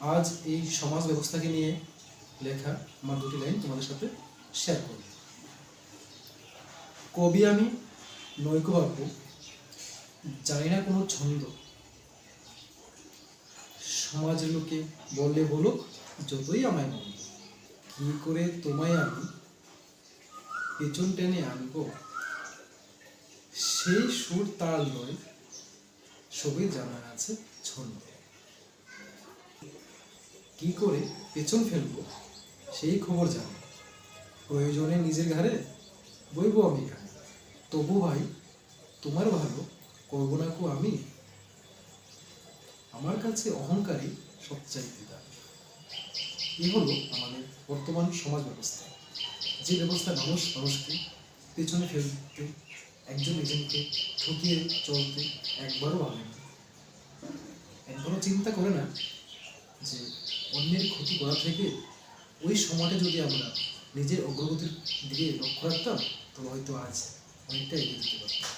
আজ এই সমাজ ব্যবস্থাকে নিয়ে লেখা আমার দুটি লাইন তোমাদের সাথে শেয়ার করব। কবি আমি নৈকবাক্য, জানি না কোনো ছন্দ। সমাজের লোকে বললে বলুক, যতই আমায় মন্দ কি করে তোমায় আমি পেছন টেনে আনব? সেই সুর তাল নয়, সবই জানা আছে ছন্দ। কি করে পেছন ফেলব? সেই খবর জানি। প্রয়োজনে নিজের ঘাড়ে বইব আমি গান তবু ভাই, তোমার ভালো করব না কো আমি? আমার কাছে অহংকারী সবচাইতে দাম এ হলো আমাদের বর্তমান সমাজ ব্যবস্থা। যে ব্যবস্থা মানুষ মানুষকে পেছনে ফেলতে, একজন একজনকে ঠকিয়ে চলতে একবারও ভাবে না। একবারও চিন্তা করে না যে অন্যের ক্ষতি করা থেকে ওই সময়টা যদি আমরা নিজের অগ্রগতির দিকে লক্ষ্য রাখতাম তবে হয়তো আজ অনেকটা এগিয়ে যেতে পারতাম।